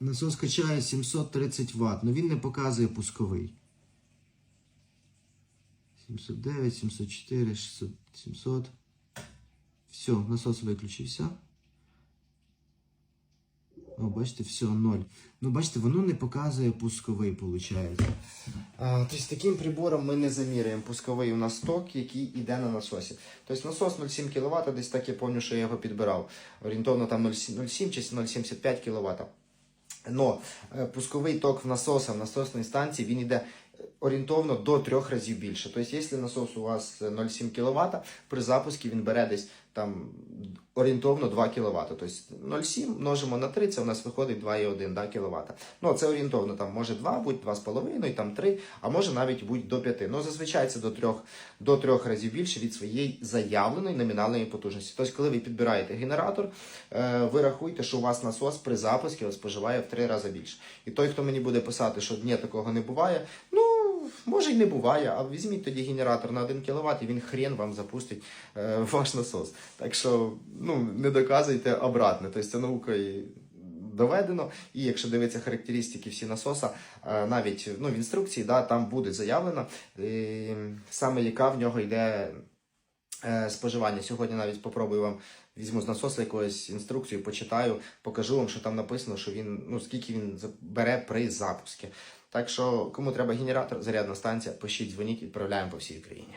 Насос качає 730 Вт, але він не показує пусковий. 709, 704, 600, 700. Все, насос виключився. О, бачите, все, ноль. Ну, бачите, воно не показує пусковий, виходить. А, тобто таким прибором ми не заміряємо пусковий у нас ток, який йде на насосі. Тобто насос 0,7 кВт, десь так я пам'ятаю, що я його підбирав. Орієнтовно там 0,7 чи 0,75 кВт. Но е, пусковий ток в насоса, в насосній станції, він йде орієнтовно до трьох разів більше. Тобто, якщо насос у вас е, 0,7 кВт, при запуску він бере десь там орієнтовно 2 кВт. Тобто 0,7 множимо на 3, це у нас виходить 2,1 да, кВт. Ну, це орієнтовно там може 2 бути, 2,5, там 3, а може навіть бути до 5. Ну, зазвичай це до 3, до 3 разів більше від своєї заявленої номінальної потужності. Тобто, коли ви підбираєте генератор, е, ви рахуйте, що у вас насос при запуску споживає в 3 рази більше. І той, хто мені буде писати, що ні, такого не буває, ну. Може й не буває, а візьміть тоді генератор на 1 кВт і він хрен вам запустить е, ваш насос. Так що ну, не доказуйте обратне. Тобто це наукою доведено. І якщо дивитися характеристики всі насоса, е, навіть ну, в інструкції да, там буде заявлено, е, саме яка в нього йде споживання. Сьогодні навіть попробую вам візьму з насоса якоюсь інструкцію, почитаю, покажу вам, що там написано, що він ну скільки він бере при запуску. Так що, кому треба генератор, зарядна станція, пишіть, дзвоніть, відправляємо по всій Україні.